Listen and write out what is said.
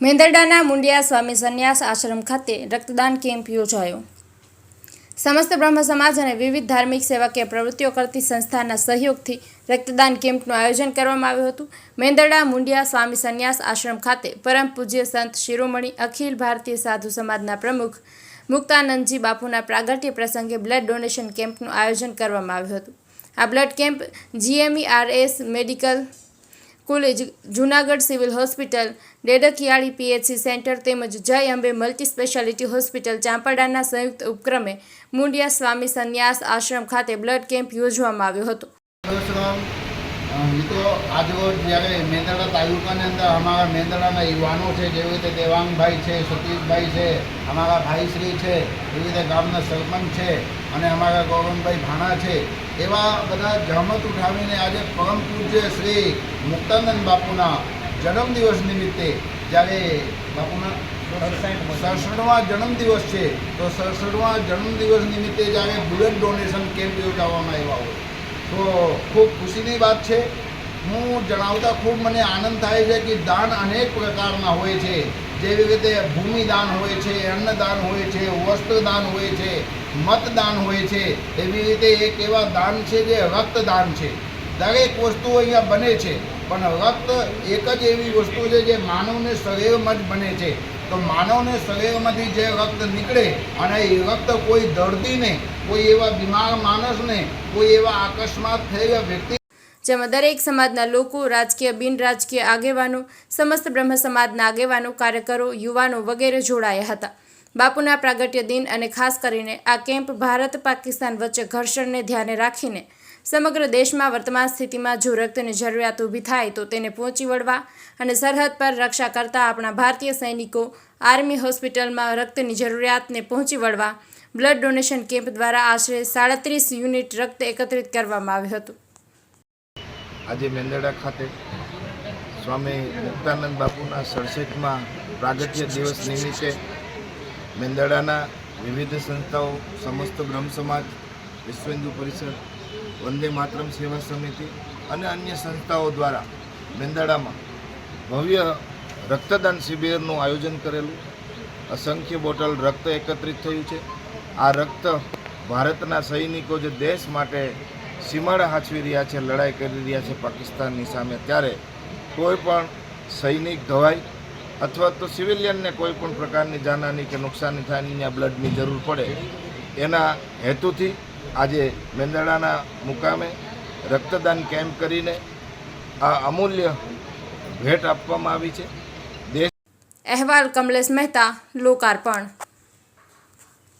મેંદરડાના મુંડિયા સ્વામી સંન્યાસ આશ્રમ ખાતે રક્તદાન કેમ્પ યોજાયો. સમસ્ત બ્રહ્મ સમાજ અને વિવિધ ધાર્મિક સેવાકીય પ્રવૃત્તિઓ કરતી સંસ્થાના સહયોગથી રક્તદાન કેમ્પનું આયોજન કરવામાં આવ્યું હતું. મેંદરડા મુંડિયા સ્વામી સંન્યાસ આશ્રમ ખાતે પરમ પૂજ્ય સંત શિરોમણી અખિલ ભારતીય સાધુ સમાજના પ્રમુખ મુક્તાનંદજી બાપુના પ્રાગટ્ય પ્રસંગે બ્લડ ડોનેશન કેમ્પનું આયોજન કરવામાં આવ્યું હતું. આ blood camp GMERS medical college, Junagadh civil hospital Dedakiyali PHC centre તેમજ Jay Ambe multi speciality hospital ચાંપાડાના સંયુક્ત ઉપક્રમે મુંડિયા સ્વામી સંન્યાસ આશ્રમ ખાતે બ્લડ કેમ્પ યોજવામાં આવ્યો હતો. સર્વશ્રમ મિત્રો આજરોજ જ્યારે મેંદરડા તાલુકાની અંદર અમારા મેંદરડાના યુવાનો છે, જેવી રીતે દેવાંગભાઈ છે, સતીશભાઈ છે, અમારા ભાઈશ્રી છે, એવી રીતે ગામના સરપંચ છે અને અમારા ગૌરવભાઈ ભાણા છે, એવા બધા જહમત ઉઠાવીને આજે પરમ પૂજ્ય શ્રી મુક્તાનંદ બાપુના જન્મદિવસ નિમિત્તે, જ્યારે બાપુના સડસઠમા જન્મદિવસ છે, તો સડસઠમા જન્મદિવસ નિમિત્તે જ્યારે બુલેટ ડોનેશન કેમ્પ યોજાવામાં આવ્યા હોય, તો ખૂબ ખુશીની વાત છે. હું જણાવતા ખૂબ મને આનંદ થાય છે કે દાન અનેક પ્રકારના હોય છે. જેવી રીતે ભૂમિદાન હોય છે, અન્નદાન હોય છે, વસ્ત્રદાન હોય છે, મતદાન હોય છે. એવી રીતે એક એવા દાન છે જે રક્તદાન છે. દરેક વસ્તુ અહીંયા બને છે. પણ રક્ત એક જ એવી વસ્તુ છે જે માનવને શરીરમાં જ બને છે. તો માનવને શરીરમાંથી જે રક્ત નીકળે અને એ રક્ત કોઈ દર્દીને કોઈ એવા બીમાર માણસને, કોઈ એવા અકસ્માત થયેલા વ્યક્તિ જેમાં દરેક સમાજના લોકો, રાજકીય, બિન રાજકીય આગેવાનો, સમસ્ત બ્રહ્મ સમાજના આગેવાનો, કાર્યકરો, યુવાનો વગેરે જોડાયા હતા. બાપુના પ્રાગટ્ય દિન અને ખાસ કરીને આ કેમ્પ ભારત પાકિસ્તાન વચ્ચે ઘર્ષણને ધ્યાને રાખીને સમગ્ર દેશમાં વર્તમાન સ્થિતિમાં જો રક્તની જરૂરિયાત ઊભી થાય તો તેને પહોંચી વળવા અને સરહદ પર રક્ષા કરતા આપણા ભારતીય સૈનિકો આર્મી હોસ્પિટલમાં રક્તની જરૂરિયાતને પહોંચી વળવા બ્લડ ડોનેશન કેમ્પ દ્વારા આશરે સાડત્રીસ યુનિટ રક્ત એકત્રિત કરવામાં આવ્યું હતું. આજે મેંદરડા ખાતે સ્વામી મુક્તાનંદ બાપુના સડસઠમાં પ્રાગટ્ય દિવસ નિમિત્તે મેંદરડાના વિવિધ સંસ્થાઓ, સમસ્ત બ્રહ્મ સમાજ, વિશ્વ હિન્દુ પરિષદ વંદે માતરમ સેવા સમિતિ અને અન્ય સંસ્થાઓ દ્વારા મેંદરડામાં ભવ્ય રક્તદાન શિબિરનું આયોજન કરેલું. અસંખ્ય બોટલ રક્ત એકત્રિત થયું છે. આ રક્ત ભારતના સૈનિકો જે દેશ માટે સીમાડા હાચવી રહ્યા છે, લડાઈ કરી રહ્યા છે પાકિસ્તાનની સામે, ત્યારે કોઈ પણ સૈનિક ઘવાય અથવા તો સિવિલિયનને કોઈ પણ પ્રકારની જાનહાની કે નુકસાની થાય બ્લડની જરૂર પડે એના હેતુથી આજે મેંદરડાના મુકામે રક્તદાન કેમ્પ કરીને આ અમૂલ્ય ભેટ આપવામાં આવી છે. દેશ અહેવાલ કમલેશ મહેતા, લોકાર્પણ.